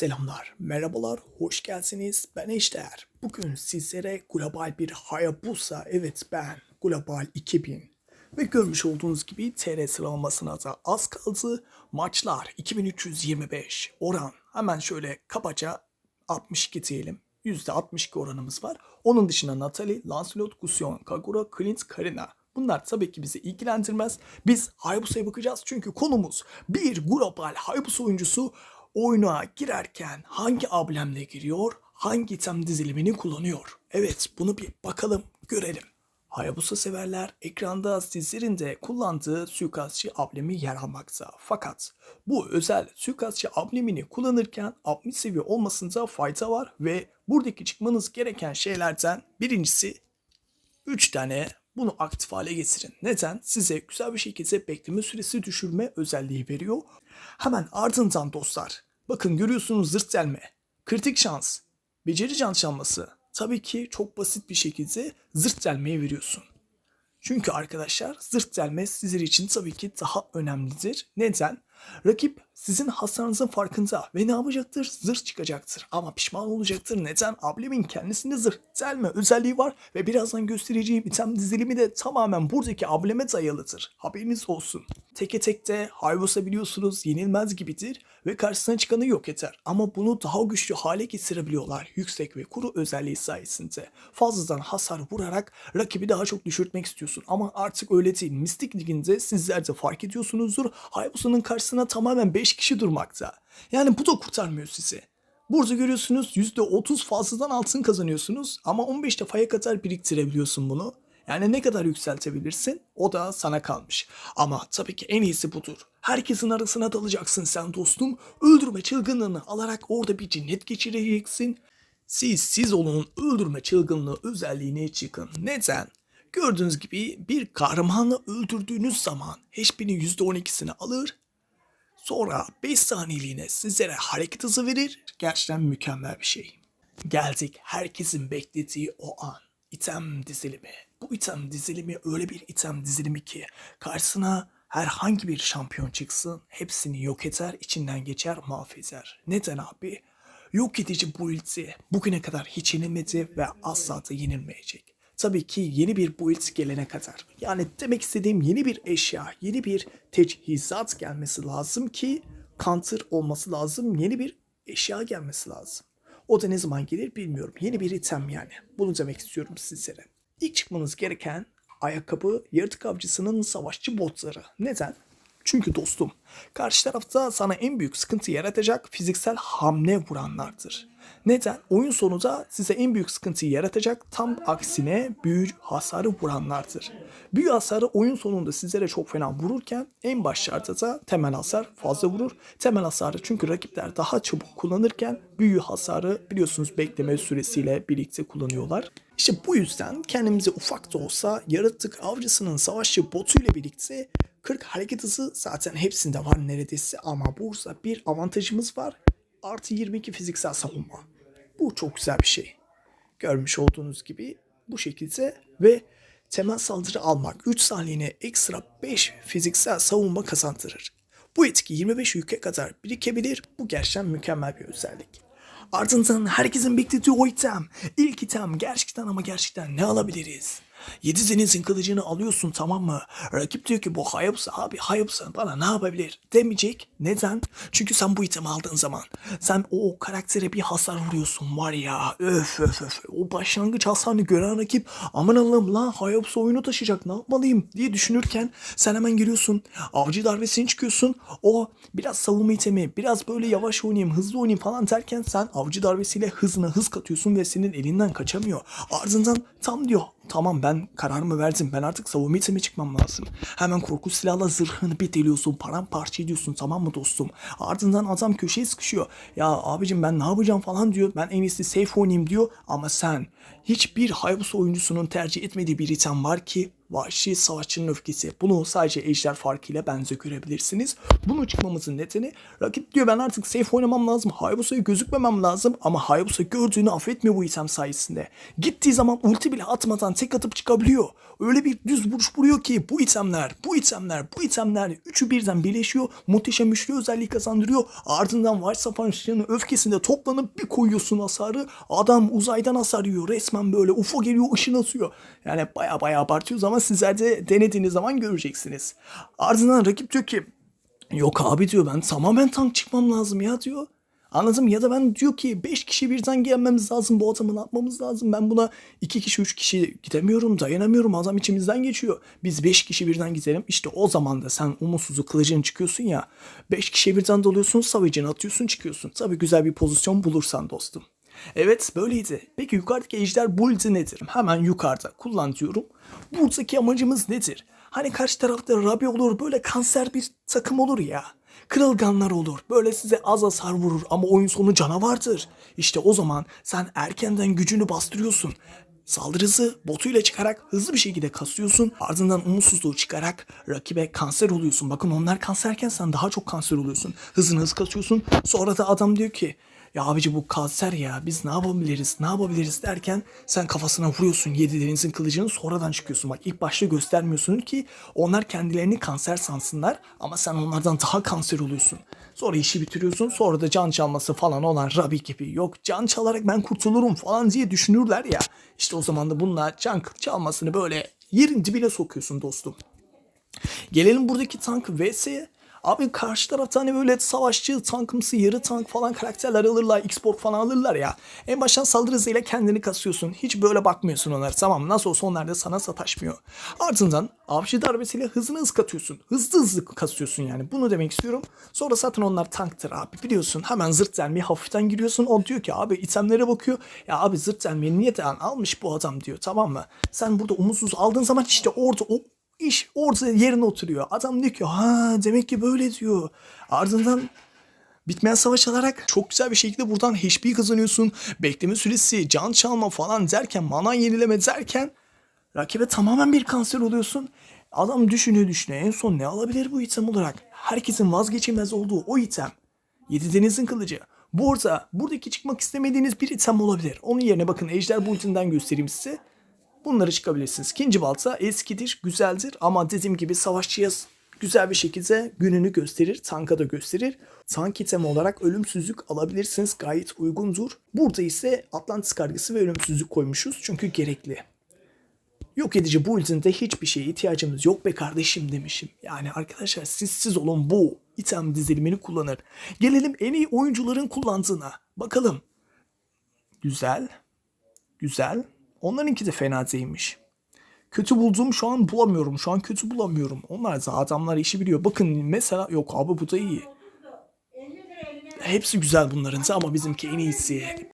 Selamlar, merhabalar, hoş geldiniz. Ben Ejder. Bugün sizlere global bir Hayabusa, evet ben, Global 2000. Ve görmüş olduğunuz gibi TR sıralamasına da az kaldı. Maçlar 2325. Oran hemen şöyle kabaca 62 diyelim. %62 oranımız var. Onun dışında Natalie, Lancelot, Gusion, Kagura, Clint, Karina. Bunlar tabii ki bizi ilgilendirmez. Biz Hayabusa'ya bakacağız çünkü konumuz bir global Hayabusa oyuncusu oyuna girerken hangi amblemle giriyor, hangi item dizilimini kullanıyor. Evet bunu bir bakalım, görelim. Hayabusa severler ekranda sizlerin kullandığı suikastçı ablemi yer almakta. Fakat bu özel suikastçı ablemini kullanırken 60 seviye olmasında fayda var ve buradaki çıkmanız gereken şeylerden birincisi 3 tane bunu aktif hale getirin. Neden? Size güzel bir şekilde bekleme süresi düşürme özelliği veriyor. Hemen ardından dostlar. Bakın görüyorsunuz zırt delme. Kritik şans. Beceri can çalması. Tabii ki çok basit bir şekilde zırt delmeyi veriyorsun. Çünkü arkadaşlar zırt delme sizler için tabii ki daha önemlidir. Neden? Rakip sizin hasarınızın farkında ve ne yapacaktır? Zırh çıkacaktır. Ama pişman olacaktır. Neden? Ablemin kendisinde zırh delme özelliği var ve birazdan göstereceğim item dizilimi de tamamen buradaki ableme dayalıdır. Haberiniz olsun. Teke tekte Hayabusa biliyorsunuz yenilmez gibidir ve karşısına çıkanı yok eder. Ama bunu daha güçlü hale getirebiliyorlar yüksek ve kuru özelliği sayesinde. Fazladan hasar vurarak rakibi daha çok düşürtmek istiyorsun. Ama artık öyle değil. Mistik Ligi'nde sizler de fark ediyorsunuzdur. Hayabusa'nın karşısına tamamen 5 kişi durmakta. Yani bu da kurtarmıyor sizi. Burada görüyorsunuz %30 fazladan altın kazanıyorsunuz ama 15 defaya kadar biriktirebiliyorsun bunu. Yani ne kadar yükseltebilirsin o da sana kalmış. Ama tabii ki en iyisi budur. Herkesin arasına dalacaksın sen dostum. Öldürme çılgınlığını alarak orada bir cinnet geçireceksin. Siz siz olun öldürme çılgınlığı özelliğine çıkın. Neden? Gördüğünüz gibi bir kahramanı öldürdüğünüz zaman HP'nin %12'sini alır Sonra 5 saniyeliğine sizlere hareket hızı verir. Gerçekten mükemmel bir şey. Geldik herkesin beklediği o an. İtem dizilimi. Bu item dizilimi öyle bir item dizilimi ki karşısına herhangi bir şampiyon çıksın hepsini yok eder, içinden geçer, mahveder. Neden abi? Yok edici bu ulti bugüne kadar hiç yenilmedi ve asla da yenilmeyecek. Tabii ki yeni bir build gelene kadar. Yani demek istediğim yeni bir eşya, yeni bir teçhizat gelmesi lazım ki counter olması lazım. Yeni bir eşya gelmesi lazım. O da ne zaman gelir bilmiyorum. Yeni bir item yani. Bunu demek istiyorum sizlere. İlk çıkmanız gereken ayakkabı yaratık avcısının savaşçı botları. Neden? Çünkü dostum, karşı tarafta sana en büyük sıkıntı yaratacak fiziksel hamle vuranlardır. Neden? Oyun sonunda size en büyük sıkıntıyı yaratacak tam aksine büyü hasarı vuranlardır. Büyü hasarı oyun sonunda sizlere çok fena vururken en başlarda da temel hasar fazla vurur. Temel hasarı çünkü rakipler daha çabuk kullanırken büyü hasarı biliyorsunuz bekleme süresiyle birlikte kullanıyorlar. İşte bu yüzden kendimize ufak da olsa yaratık avcısının savaşçı botuyla birlikte 40 hareket hızı zaten hepsinde var neredeyse ama burada bir avantajımız var. Artı 22 fiziksel savunma. Bu çok güzel bir şey. Görmüş olduğunuz gibi bu şekilde ve temel saldırı almak 3 saniyene ekstra 5 fiziksel savunma kazandırır. Bu etki 25 yüke kadar birikebilir. Bu gerçekten mükemmel bir özellik. Ardından herkesin beklediği o item. İlk item gerçekten ama gerçekten ne alabiliriz? Yedi denizin kılıcını alıyorsun tamam mı? Rakip diyor ki bu Hayabusa abi Hayabusa bana ne yapabilir demeyecek. Neden? Çünkü sen bu itemi aldığın zaman sen o karaktere bir hasar vuruyorsun var ya öf öf öf. O başlangıç hasarını gören rakip aman Allah'ım lan Hayabusa oyunu taşıyacak ne yapmalıyım diye düşünürken sen hemen giriyorsun. Avcı darbesini çıkıyorsun. O biraz savunma itemi biraz böyle yavaş oynayayım hızlı oynayayım falan derken sen avcı darbesiyle hızına hız katıyorsun ve senin elinden kaçamıyor. Ardından tam diyor tamam ben kararımı verdim. Ben artık savunma itemi çıkmam lazım. Hemen korku silahla zırhını bir deliyorsun. Paramparça ediyorsun tamam mı dostum? Ardından adam köşeye sıkışıyor. Ya abicim ben ne yapacağım falan diyor. Ben en iyisi safe oynayayım diyor. Ama sen hiçbir Hayabusa oyuncusunun tercih etmediği bir item var ki Vahşi savaşçının öfkesi. Bunu sadece ejder farkıyla benze görebilirsiniz. Bunu çıkmamızın nedeni rakip diyor ben artık safe oynamam lazım. Hayabusa'ya gözükmemem lazım. Ama Hayabusa gördüğünü affetmiyor bu item sayesinde. Gittiği zaman ulti bile atmadan tek atıp çıkabiliyor. Öyle bir düz vuruş vuruyor ki bu itemler, bu itemler, bu itemler üçü birden birleşiyor. Muhteşem üçlü özelliği kazandırıyor. Ardından White Savaşçının öfkesinde toplanıp bir koyuyorsun hasarı. Adam uzaydan hasar yiyor. Resmen böyle UFO geliyor ışın atıyor. Yani baya baya abartıyoruz ama sizler de denediğiniz zaman göreceksiniz. Ardından rakip diyor ki Yok abi diyor ben tamamen tank çıkmam lazım ya diyor. Anladım ya da ben diyor ki 5 kişi birden gelmemiz lazım bu adamı ne yapmamız lazım. Ben buna 2 kişi 3 kişi gidemiyorum dayanamıyorum adam içimizden geçiyor. Biz 5 kişi birden gidelim işte o zaman da sen umutsuzu kılıcını çıkıyorsun ya. 5 kişi birden doluyorsun savicini atıyorsun çıkıyorsun. Tabi güzel bir pozisyon bulursan dostum. Evet böyleydi. Peki yukarıdaki ejder build'i nedir? Hemen yukarıda kullan diyorum. Buradaki amacımız nedir? Hani karşı tarafta Rabi olur böyle kanser bir takım olur ya. Kırılganlar olur. Böyle size az hasar vurur ama oyun sonu canavardır. İşte o zaman sen erkenden gücünü bastırıyorsun. Saldırı hızı botuyla çıkarak hızlı bir şekilde kasıyorsun. Ardından umutsuzluğu çıkarak rakibe kanser oluyorsun. Bakın onlar kanserken sen daha çok kanser oluyorsun. Hızını hız kasıyorsun. Sonra da adam diyor ki ya abici bu kanser ya biz ne yapabiliriz ne yapabiliriz derken sen kafasına vuruyorsun yedi denizin kılıcını sonradan çıkıyorsun. Bak ilk başta göstermiyorsun ki onlar kendilerini kanser sansınlar ama sen onlardan daha kanser oluyorsun. Sonra işi bitiriyorsun sonra da can çalması falan olan Rabi gibi yok can çalarak ben kurtulurum falan diye düşünürler ya. İşte o zaman da bununla can çalmasını böyle yerin dibine sokuyorsun dostum. Gelelim buradaki tank vs'ye. Abi karşı tarafta hani böyle savaşçı, tankımsı, yarı tank falan karakterler alırlar, export falan alırlar ya. En baştan saldırı hızıyla kendini kasıyorsun. Hiç böyle bakmıyorsun onlara. Tamam nasıl olsa onlar da sana sataşmıyor. Ardından avcı darbesiyle hızını hız katıyorsun. Hızlı hızlı kasıyorsun yani. Bunu demek istiyorum. Sonra zaten onlar tanktır abi. Biliyorsun hemen zırt delmeye hafiften giriyorsun. O diyor ki abi itemlere bakıyor. Ya abi zırt delmeyi niye almış bu adam diyor. Tamam mı? Sen burada umutsuz aldığın zaman işte orada o İş orada yerine oturuyor. Adam diyor ki ha demek ki böyle diyor. Ardından bitmeyen savaş alarak çok güzel bir şekilde buradan HP kazanıyorsun. Bekleme süresi, can çalma falan derken, mana yenileme derken rakibe tamamen bir kanser oluyorsun. Adam düşünüyor düşünüyor en son ne alabilir bu item olarak? Herkesin vazgeçilmez olduğu o item. Yedi denizin kılıcı. Bu arada buradaki çıkmak istemediğiniz bir item olabilir. Onun yerine bakın Ejder Bulletin'den göstereyim size. Bunları çıkabilirsiniz. İkinci balta eskidir, güzeldir ama dediğim gibi savaşçıya güzel bir şekilde gününü gösterir, tanka da gösterir. Tank itemi olarak ölümsüzlük alabilirsiniz. Gayet uygundur. Burada ise Atlantis kargısı ve ölümsüzlük koymuşuz çünkü gerekli. Yok edici bu ultinde hiçbir şeye ihtiyacımız yok be kardeşim demişim. Yani arkadaşlar siz siz olun bu item dizilimini kullanır. Gelelim en iyi oyuncuların kullandığına. Bakalım. Güzel. Güzel. Onlarınki de fena değilmiş. Kötü bulduğum şu an bulamıyorum. Şu an kötü bulamıyorum. Onlar da adamlar işi biliyor. Bakın mesela yok abi bu da iyi. Hepsi güzel bunların ama bizimki en iyisi.